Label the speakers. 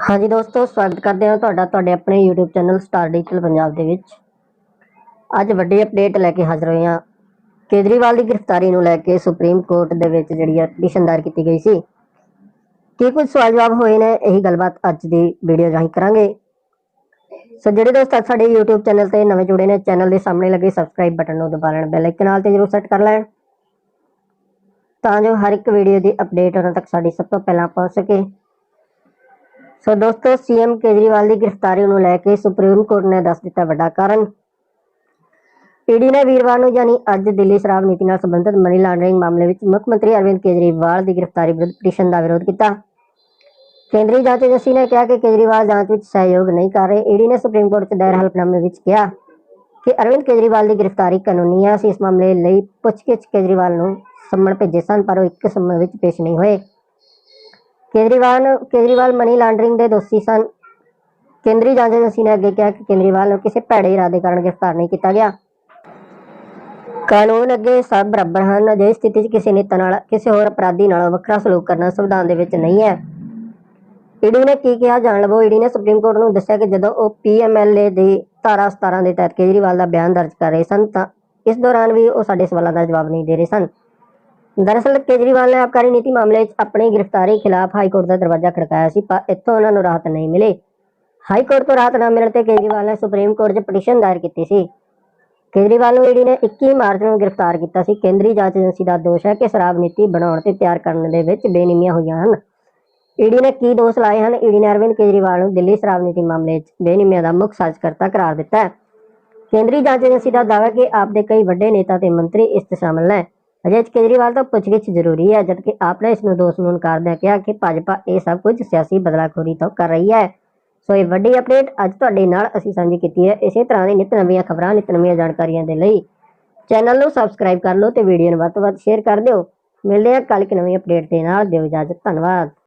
Speaker 1: ਹਾਂਜੀ ਦੋਸਤੋ, ਸਵਾਗਤ ਕਰਦੇ ਹਾਂ ਤੁਹਾਡਾ, ਤੁਹਾਡੇ ਆਪਣੇ YouTube channel star digital Punjab ਦੇ ਵਿੱਚ। ਅੱਜ ਵੱਡੀ ਅਪਡੇਟ ਲੈ ਕੇ ਹਾਜ਼ਰ ਹੋਏ ਹਾਂ। ਕੇਜਰੀਵਾਲ ਦੀ ਗ੍ਰਿਫਤਾਰੀ ਨੂੰ ਲੈ ਕੇ ਸੁਪਰੀਮ ਕੋਰਟ ਦੇ ਵਿੱਚ ਜਿਹੜੀ ਹੈ ਪਟੀਸ਼ਨ ਦਾਇਰ ਕੀਤੀ ਗਈ ਸੀ। ਕੀ ਕੁਝ ਸਵਾਲ ਜਵਾਬ ਹੋਏ ਨੇ, ਇਹੀ ਗੱਲਬਾਤ ਅੱਜ ਦੀ ਵੀਡੀਓ ਰਾਹੀਂ ਕਰਾਂਗੇ। ਸੋ ਜਿਹੜੇ ਦੋਸਤ ਅੱਜ ਸਾਡੇ YouTube ਚੈਨਲ ਤੇ ਨਵੇਂ ਜੁੜੇ ਨੇ ਚੈਨਲ ਦੇ ਸਾਹਮਣੇ ਲੱਗੇ ਸਬਸਕ੍ਰਾਈਬ ਬਟਨ ਨੂੰ ਦਬਾ ਲੈਣ ਬੈਲ ਆਈਕਨ ਨਾਲ ਤੇ ਜਰੂਰ ਸੈੱਟ ਕਰ ਲੈਣ। ਤਾਂ ਜੋ ਹਰ ਇੱਕ ਵੀਡੀਓ ਦੀ ਅਪਡੇਟ ਉਹਨਾਂ ਤੱਕ ਸਾਡੀ ਸਭ ਤੋਂ ਪਹਿਲਾਂ ਪਹੁੰਚ ਸਕੇ। ਸੋ ਦੋਸਤੋ, ਸੀਐਮ ਕੇਜਰੀਵਾਲ ਦੀ ਗ੍ਰਿਫਤਾਰੀ ਨੂੰ ਲੈ ਕੇ ਸੁਪਰੀਮ ਕੋਰਟ ਨੇ ਦੱਸ ਦਿੱਤਾ ਵੱਡਾ ਕਾਰਨ। ਈਡੀ ਨੇ ਵੀਰਵਾਰ ਨੂੰ ਯਾਨੀ ਅੱਜ ਦਿੱਲੀ ਸ਼ਰਾਬ ਨੀਤੀ ਨਾਲ ਸੰਬੰਧਿਤ ਮਨੀ ਲਾਂਡਰਿੰਗ ਮਾਮਲੇ ਵਿੱਚ ਮੁੱਖ ਮੰਤਰੀ ਅਰਵਿੰਦ ਕੇਜਰੀਵਾਲ ਦੀ ਗ੍ਰਿਫਤਾਰੀ ਵਿਰੁੱਧ ਪਟੀਸ਼ਨ ਦਾ ਵਿਰੋਧ ਕੀਤਾ। ਕੇਂਦਰੀ ਜਾਂਚ ਏਜੰਸੀ ਨੇ ਕਿਹਾ ਕਿ ਕੇਜਰੀਵਾਲ ਜਾਂਚ ਵਿੱਚ ਸਹਿਯੋਗ ਨਹੀਂ ਕਰ ਰਹੇ। ਈਡੀ ਨੇ ਸੁਪਰੀਮ ਕੋਰਟ 'ਚ ਦਾਇਰ ਹਲਫਨਾਮੇ ਵਿੱਚ ਕਿਹਾ ਕਿ ਅਰਵਿੰਦ ਕੇਜਰੀਵਾਲ ਦੀ ਗ੍ਰਿਫਤਾਰੀ ਕਾਨੂੰਨੀ ਹੈ ਅਸੀਂ ਇਸ ਮਾਮਲੇ ਲਈ ਪੁੱਛਗਿੱਛ ਕੇਜਰੀਵਾਲ ਨੂੰ ਸੰਮਣ ਭੇਜੇ ਸਨ, ਪਰ ਉਹ ਇੱਕ ਸਮੇਂ ਵਿੱਚ ਪੇਸ਼ ਨਹੀਂ ਹੋਏ। ਕੇਜਰੀਵਾਲ ਕੇਜਰੀਵਾਲ ਮਨੀ ਲਾਂਡਰਿੰਗ ਦੇ ਦੋਸ਼ੀ ਸਨ। ਕੇਂਦਰੀ ਜਾਂਚ ਏਜੰਸੀ ਨੇ ਅੱਗੇ ਕਿਹਾ ਕਿ ਕੇਜਰੀਵਾਲ ਨੂੰ ਕਿਸੇ ਭੈੜੇ ਇਰਾਦੇ ਕਾਰਨ ਗ੍ਰਿਫਤਾਰ ਨਹੀਂ ਕੀਤਾ ਗਿਆ। ਕਾਨੂੰਨ ਅੱਗੇ ਸਭ ਬਰਾਬਰ ਹਨ। ਅਜਿਹੀ ਸਥਿਤੀ 'ਚ ਕਿਸੇ ਨੇਤਾ ਨਾਲ ਕਿਸੇ ਹੋਰ ਅਪਰਾਧੀ ਨਾਲ ਵੱਖਰਾ ਸਲੂਕ ਕਰਨਾ ਸੰਵਿਧਾਨ ਦੇ ਵਿੱਚ ਨਹੀਂ ਹੈ। ਈਡੀ ਨੇ ਕੀ ਕਿਹਾ ਜਾਣ ਲਵੋ ਈਡੀ ਨੇ ਸੁਪਰੀਮ ਕੋਰਟ ਨੂੰ ਦੱਸਿਆ ਕਿ ਜਦੋਂ ਉਹ ਪੀਐਮਐਲਏ ਦੀ ਧਾਰਾ 17 ਦੇ ਤਹਿਤ ਕੇਜਰੀਵਾਲ ਦਾ ਬਿਆਨ ਦਰਜ ਕਰ ਰਹੇ ਸਨ ਤਾਂ ਇਸ ਦੌਰਾਨ ਵੀ ਉਹ ਸਾਡੇ ਸਵਾਲਾਂ ਦਾ ਜਵਾਬ ਨਹੀਂ ਦੇ ਰਹੇ ਸਨ। ਦਰਅਸਲ ਕੇਜਰੀਵਾਲ ਨੇ ਆਬਕਾਰੀ ਨੀਤੀ ਮਾਮਲੇ 'ਚ ਆਪਣੀ ਗ੍ਰਿਫਤਾਰੀ ਖਿਲਾਫ ਹਾਈ ਕੋਰਟ ਦਾ ਦਰਵਾਜ਼ਾ ਖੜਕਾਇਆ ਸੀ, ਪਰ ਇੱਥੋਂ ਉਹਨਾਂ ਨੂੰ ਰਾਹਤ ਨਹੀਂ ਮਿਲੀ। ਹਾਈ ਕੋਰਟ ਤੋਂ ਰਾਹਤ ਨਾ ਮਿਲਣ ਤੇ ਕੇਜਰੀਵਾਲ ਨੇ ਸੁਪਰੀਮ ਕੋਰਟ 'ਚ ਪਟੀਸ਼ਨ ਦਾਇਰ ਕੀਤੀ ਸੀ। ਕੇਜਰੀਵਾਲ ਨੂੰ ਈਡੀ ਨੇ 21 ਮਾਰਚ ਨੂੰ ਗ੍ਰਿਫਤਾਰ ਕੀਤਾ ਸੀ। ਕੇਂਦਰੀ ਜਾਂਚ ਏਜੰਸੀ ਦਾ ਦੋਸ਼ ਹੈ ਕਿ ਸ਼ਰਾਬ ਨੀਤੀ ਬਣਾਉਣ ਤੇ ਤਿਆਰ ਕਰਨ ਦੇ ਵਿੱਚ ਬੇਨਿਯਮੀਆਂ ਹੋਈਆਂ ਹਨ। ਈਡੀ ਨੇ ਕੀ ਦੋਸ਼ ਲਾਏ ਹਨ? ਈਡੀ ਨੇ ਅਰਵਿੰਦ ਕੇਜਰੀਵਾਲ ਨੂੰ ਦਿੱਲੀ ਸ਼ਰਾਬ ਨੀਤੀ ਮਾਮਲੇ 'ਚ ਬੇਨਿਯਮੀਆਂ ਦਾ ਮੁੱਖ ਸਾਜ਼ਕਰਤਾ ਕਰਾਰ ਦਿੱਤਾ ਹੈ। ਕੇਂਦਰੀ ਜਾਂਚ ਏਜੰਸੀ ਦਾ ਦਾਅਵਾ ਕਿ ਆਪ ਦੇ ਕਈ ਵੱਡੇ ਨੇਤਾ ਤੇ ਮੰਤਰੀ ਇਸ 'ਚ ਸ਼ਾਮਲ ਨੇ। ਅਜੇ 'ਚ ਕੇਜਰੀਵਾਲ ਤੋਂ ਪੁੱਛਗਿੱਛ ਜ਼ਰੂਰੀ ਹੈ ਜਦਕਿ ਆਪ ਇਸ ਨੂੰ ਦੋਸ਼ ਨੂੰ ਇਨਕਾਰਦਿਆਂ ਕਿਹਾ ਕਿ ਭਾਜਪਾ ਇਹ ਸਭ ਕੁਝ ਸਿਆਸੀ ਬਦਲਾਖੋਰੀ ਤੋਂ ਕਰ ਰਹੀ ਹੈ। ਸੋ ਇਹ ਵੱਡੀ ਅਪਡੇਟ ਅੱਜ ਤੁਹਾਡੇ ਨਾਲ ਅਸੀਂ ਸਾਂਝੀ ਕੀਤੀ ਹੈ। ਇਸੇ ਤਰ੍ਹਾਂ ਦੀ ਨਿਤ ਨਵੀਆਂ ਖਬਰਾਂ, ਨਿਤ ਨਵੀਆਂ ਜਾਣਕਾਰੀਆਂ ਦੇ ਲਈ ਚੈਨਲ ਨੂੰ ਸਬਸਕ੍ਰਾਈਬ ਕਰ ਲਓ ਤੇ ਵੀਡੀਓ ਨੂੰ ਵੱਧ ਤੋਂ ਵੱਧ ਸ਼ੇਅਰ ਕਰ ਦਿਓ। ਮਿਲਦੇ ਹਾਂ ਕੱਲ੍ਹ ਇੱਕ ਨਵੀਂ ਅਪਡੇਟ ਦੇ ਨਾਲ। ਦਿਓ ਇਜਾਜ਼ਤ, ਧੰਨਵਾਦ।